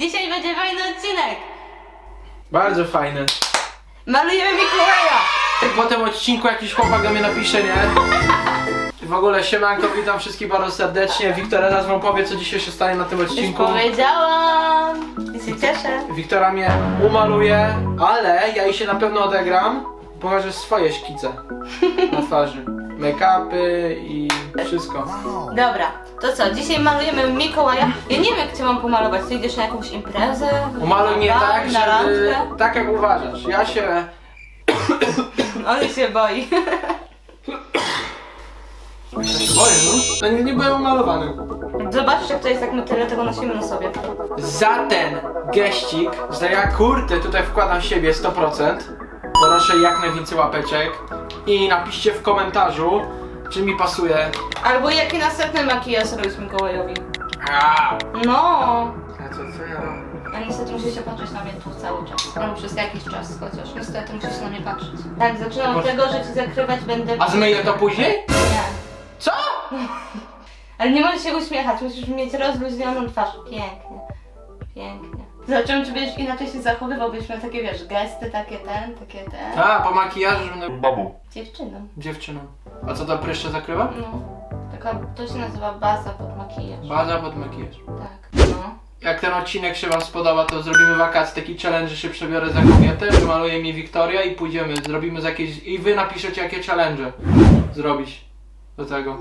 Dzisiaj będzie fajny odcinek. Bardzo fajne. Malujemy Mikołaja. Po tym odcinku jakiś chłopak do mnie napisze, nie? W ogóle siemanko, witam wszystkich bardzo serdecznie. Wiktor raz wam powie, co dzisiaj się stanie na tym Już odcinku. powiedziałam. I się cieszę. Wiktora mnie umaluje, ale ja jej się na pewno odegram. Pokażę swoje szkice na twarzy. Make-upy i wszystko. Dobra, to co? Dzisiaj malujemy Mikołaja. Ja nie wiem, jak cię mam pomalować. Ty idziesz na jakąś imprezę? Umaluj mnie Na tak, na żeby... randkę? Tak jak uważasz. Ja się... On się boi. Ja się boję, no. No nie, nie byłem umalowany. Zobaczysz, jak to jest, jak my tyle tego nosimy na sobie. Za ten geścik, że ja kurde tutaj wkładam siebie 100%, proszę jak najwięcej łapeczek i napiszcie w komentarzu, czy mi pasuje. Albo jaki następny makijaż zrobić Mikołajowi. A, No. a co, co ja? A niestety musicie patrzeć na mnie tu cały czas. No przez jakiś czas chociaż. Niestety musisz na mnie patrzeć. Tak, zaczynam od tego, że ci zakrywać będę... A zmyję to później? Nie. Co? Ale nie możesz się uśmiechać, musisz mieć rozluźnioną twarz. Pięknie. Pięknie. Czy będziesz inaczej się zachowywał, byś miał takie, wiesz, gesty, takie ten, takie ten. A, po makijażu że będę Babą. Dziewczyną. dziewczyną. A co to pryszcze zakrywa? No. Taka, to się nazywa baza pod makijaż. Baza pod makijaż. Tak. No. Jak ten odcinek się wam spodoba, to zrobimy wakacje, taki challenge, że się przebiorę za kobietę, wymaluje mi Wiktoria i pójdziemy, zrobimy z jakieś... i wy napiszecie jakie challenge zrobić do tego.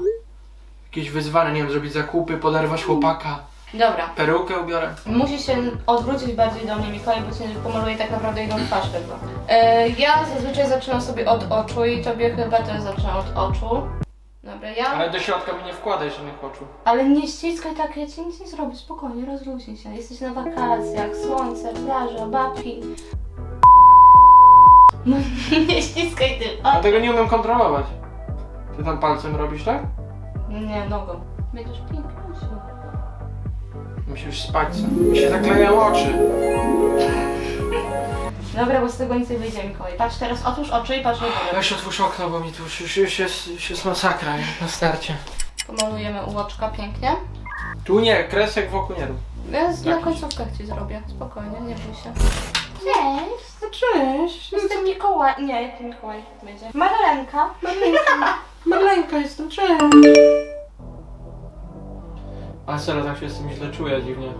Jakieś wyzwania, nie wiem, zrobić zakupy, poderwać chłopaka, Dobra. perukę ubiorę. Musisz się odwrócić bardziej do mnie, Mikołaj, bo cię pomaluję tak naprawdę jedną twarz tylko. E, ja zazwyczaj zaczynam sobie od oczu i tobie chyba też zaczynam od oczu. Dobra, ja... Ale do środka mi nie wkładaj żadnych oczu. Ale nie ściskaj tak, ja ci nic nie zrobię, spokojnie, rozluźnij się. Jesteś na wakacjach, słońce, plaża, babki. No, nie ściskaj ty. Ja tego nie umiem kontrolować. Ty tam palcem robisz, tak? Nie, nogą. Będziesz piękniejszy. Musisz spać sam. Mi się zaklejają oczy. Dobra, bo z tego nic nie wyjdzie, Mikołaj. Patrz teraz, otwórz oczy i patrz do góry. Weź otwórz okno, bo mi tu już, już, już, jest, już jest masakra na starcie. Pomalujemy u oczka pięknie. Tu nie, kresek wokół nie rób. Ja z- na Jakiś. końcówkach ci zrobię, spokojnie, nie bój się. Cześć! No cześć. Jestem Mikołaj. Nie, jaki Mikołaj będzie? Marlenka. Maleńka jestem, cześć. A serio, tak się z tym źle czuję dziwnie.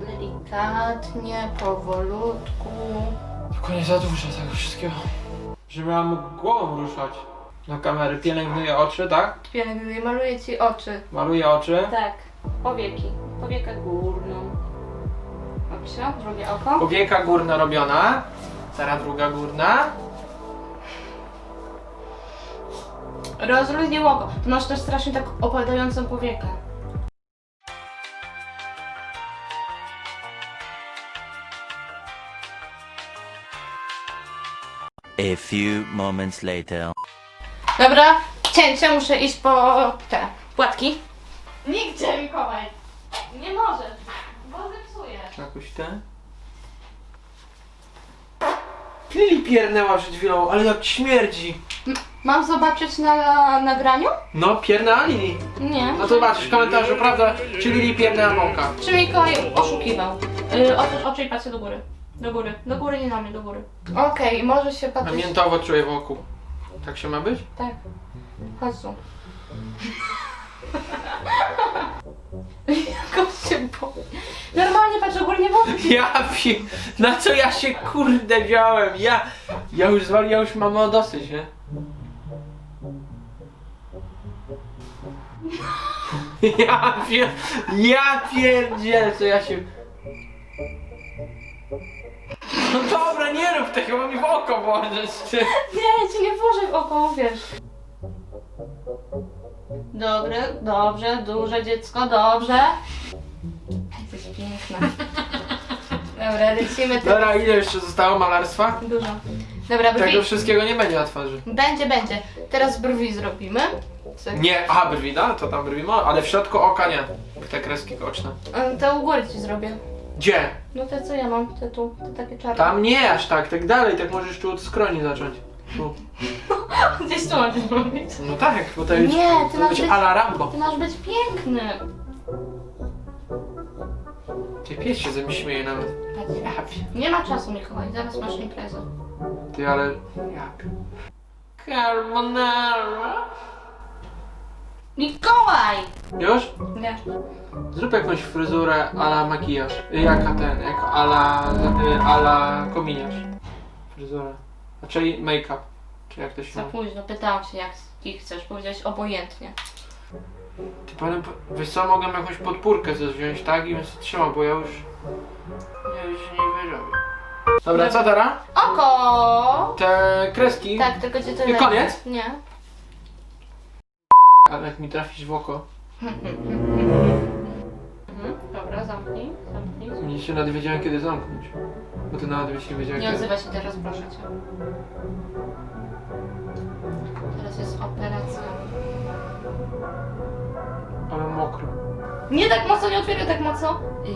Delikatnie, powolutku. Tylko nie za dużo tego wszystkiego. Żeby ja mógł głową ruszać do kamery. Pielęgnuję oczy, tak? Pielęgnuję, maluję ci oczy. Maluję oczy. Tak, powieki. Powiekę górną. Dobrze, drugie oko. Powieka górna robiona. Teraz druga górna. Rozluźnij oko. Ty masz też strasznie tak opadającą powiekę. A few moments later. Dobra, cięcie, muszę iść po te płatki. Nigdzie, Mikołaj. Nie możesz, bo zepsujesz. Jakoś ten. Lili piernęła przed chwilą, ale jak śmierdzi. Mam zobaczyć na nagraniu? No, piernęła Lili. Nie. No to zobaczysz w komentarzu, prawda? Czy Lili piernęła mąka? Czy Mikołaj oszukiwał? Yy, otwórz oczy i patrzę do góry. Do góry. Do góry, nie na mnie, do góry. Okej, może się A patrzeć. miętowo czuję wokół. Tak się ma być? Tak. Chodź tu. Jakoś się boi. Normalnie patrz do góry, nie mogę. Ja pi... Na co ja się kurde wziąłem? Ja... Ja już zwali, ja już mam o dosyć, nie? Ja pier... Ja pierdzielę, co ja się... No dobra, nie rób tego, bo mi w oko włożysz, ty. Nie, ci nie włożę w oko, wiesz. Dobre, dobrze, duże dziecko, dobrze. Jesteś piękna. Dobra, lecimy teraz. Dobra, ile jeszcze zostało malarstwa? Dużo. Dobra, brwi. Tego wszystkiego nie będzie na twarzy. Będzie, będzie. Teraz brwi zrobimy. Cyk. Nie, aha, brwi, no, to tam brwi ma, ale w środku oka nie. Te kreski oczne. Mm, Te u góry ci zrobię. Gdzie? No te co ja mam, te tu, te takie czarne. Tam nie aż tak, tak dalej, tak możesz tu od skroni zacząć. Tu. Gdzieś tu mam zrobić. No tak, bo to jest, Nie, ty to masz być być- ala Rambo. Ty masz być piękny. Ty pies się ze mnie śmieje nawet. Patrz. Ja pie- Nie ma czasu, Mikołaj, zaraz masz imprezę. Ty, ale... Ja pie- Carbonara. Mikołaj! Już? Nie. Zrób jakąś fryzurę ala makijaż. Jaka ten, jak ala, y, ala kominiarz. Fryzurę. Czyli make-up. Czy jak to się Za późno, pytałam się jak i chcesz, powiedziałeś obojętnie. Ty panem, wiesz co, mogę jakąś podpórkę wziąć, tak? I bym się trzymał, bo ja już... Ja już nie wyrobię. Dobra, co teraz? Oko! Te kreski. Tak, tylko gdzie to I koniec? Nie. Ale jak mi trafisz w oko. Mhm. Dobra, zamknij, zamknij. Nie się nawet wiedziałem kiedy zamknąć. Bo ty nawet byś nie wiedział Nie kiedy. odzywaj się teraz, proszę cię. Teraz jest operacja. Ale mokro. Nie tak mocno, nie otwieraj tak mocno. I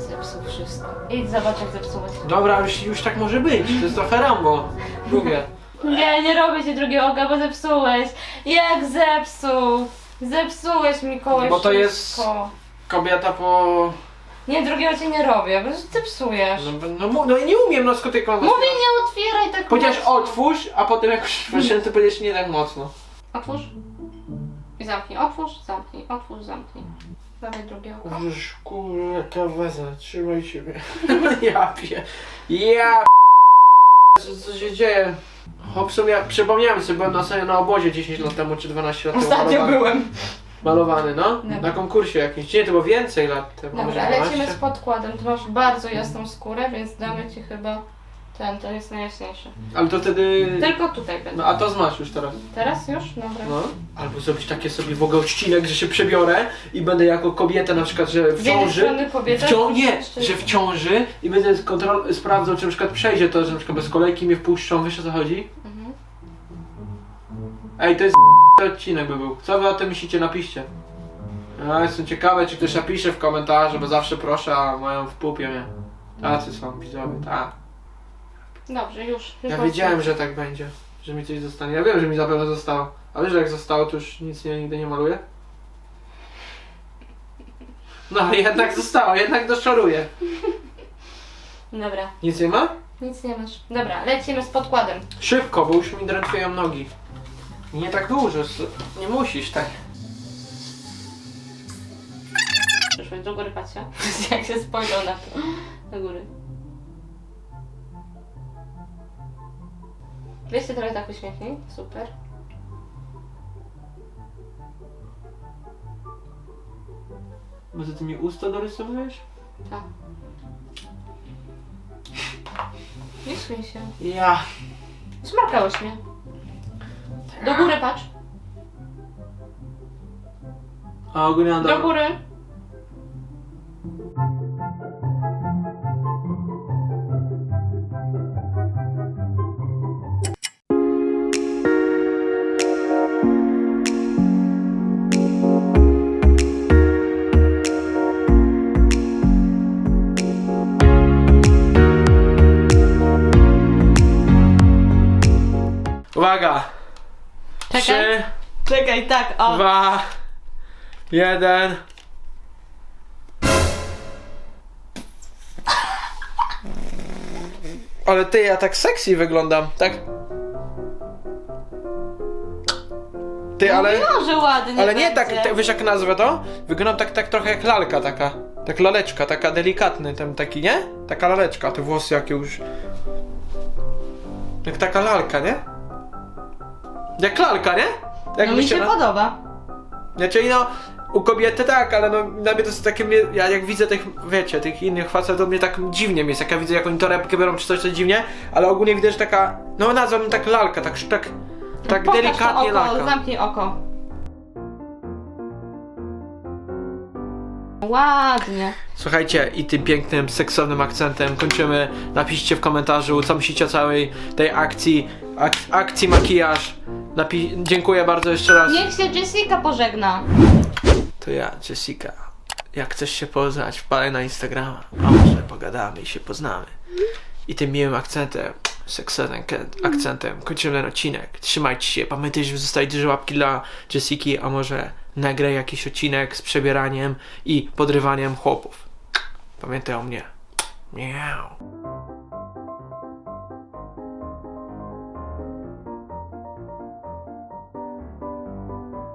zepsuł wszystko. Idź zobacz jak zepsułeś. Dobra, już, już tak może być. To jest trochę Rambo. Drugie. Nie, nie robię ci drugiego oka, bo zepsułeś. Jak zepsuł? Zepsułeś Mikołaj Bo to jest- wszystko. Kobieta po... Nie, drugiego ci nie robię, bo zepsujesz. No, no, mu- no i nie umiem, no skąd ty Mówię, nie otwieraj tak Powiedziałeś mocno. otwórz, a potem jak już to powiedziałeś nie tak mocno. Otwórz. I zamknij. Otwórz, zamknij. Otwórz, zamknij. Dawaj drugie oko. Już kurwa, kaweza, trzymaj siebie. ja pie... Ja p... Co, co się dzieje? Hopsum, ja przypomniałem sobie, byłem na sobie na obozie 10 lat temu, czy 12 lat temu. Ostatnio malowany. byłem. Malowany, no? Dobra. Na konkursie jakimś. Nie, to było więcej lat temu. może Dobra, 12. lecimy z podkładem. Ty masz bardzo jasną skórę, więc damy ci chyba ten, to jest najjaśniejszy. Ale to wtedy... Tylko tutaj będę. No a to zmasz już teraz. Teraz już? Dobra. No. Albo zrobić takie sobie w ogóle odcinek, że się przebiorę i będę jako kobieta na przykład, że w Z jednej ciąży. strony kobieta, W cią... z Nie, strony- że w ciąży i będę kontrol... sprawdzał, czy na przykład przejdzie to, że na przykład bez kolejki mnie wpuszczą, wiesz o co chodzi? Mhm. Ej, to jest odcinek by był. Co wy o tym myślicie? Napiszcie. Ja jestem ciekawy, czy ktoś napisze w komentarzu, bo zawsze proszę, a mają w pupie mnie. Tacy są widzowie, tak. Dobrze, już. już Ja mam wiedziałem, że tak będzie. Że mi coś zostanie. Ja wiem, że mi zapewne zostało. A wiesz, że jak zostało, to już nic nie, nigdy nie maluję? No, jednak zostało, jednak doszoruję. Dobra, Nic nie ma? nic nie masz. Dobra, lecimy z podkładem. Szybko, bo już mi drętwieją nogi. Nie tak dużo, s- nie musisz tak. Przyszłeś do góry, patrzcie. Jak się spojrzał na to. Do góry. Weź się trochę tak uśmiechnij. Super. Może ty mi usta dorysowujesz? Tak. Nie śmiej się. Ja. Zmarkałeś mnie. Do góry patrz. A ogólnie mam Do góry. Uwaga! Czekaj. Trzy, Czekaj, tak, o. dwa, jeden. Ale ty, ja tak sexy wyglądam, tak? Ty, ale... Mówiłam, że ładnie Ale nie tak, będzie. tak, wiesz jak nazwę to? Wyglądam tak, tak trochę jak lalka taka. Tak laleczka, taka delikatny, ten taki, nie? Taka laleczka, te włosy jakie już... Jak taka lalka, nie? Jak lalka, nie? Jak No mi się na... podoba. Znaczy no, u kobiety tak, ale no dla mnie to jest takie, mnie- ja jak widzę tych, wiecie, tych innych facetów, to mnie tak dziwnie mi jest, jak ja widzę jak oni torebkę biorą czy coś, to dziwnie, ale ogólnie widać, że taka, no nazwałbym tak lalka, tak, tak, tak Pokaż delikatnie to oko, lalka. Zamknij oko. Ładnie. Słuchajcie, i tym pięknym, seksownym akcentem kończymy. Napiszcie w komentarzu, co myślicie o całej tej akcji, ak akcji makijaż. Napi dziękuję bardzo jeszcze raz. Niech się Jessica pożegna. To ja, Jessica. Jak chcesz się poznać, wpadaj na Instagrama. A może pogadamy i się poznamy. I tym miłym akcentem, seksownym akcentem kończymy ten odcinek. Trzymajcie się, pamiętajcie, że zostawić duże łapki dla Jessiki, a może nagraj jakiś odcinek z przebieraniem i podrywaniem chłopów. Pa. Pamiętaj o mnie. Miau.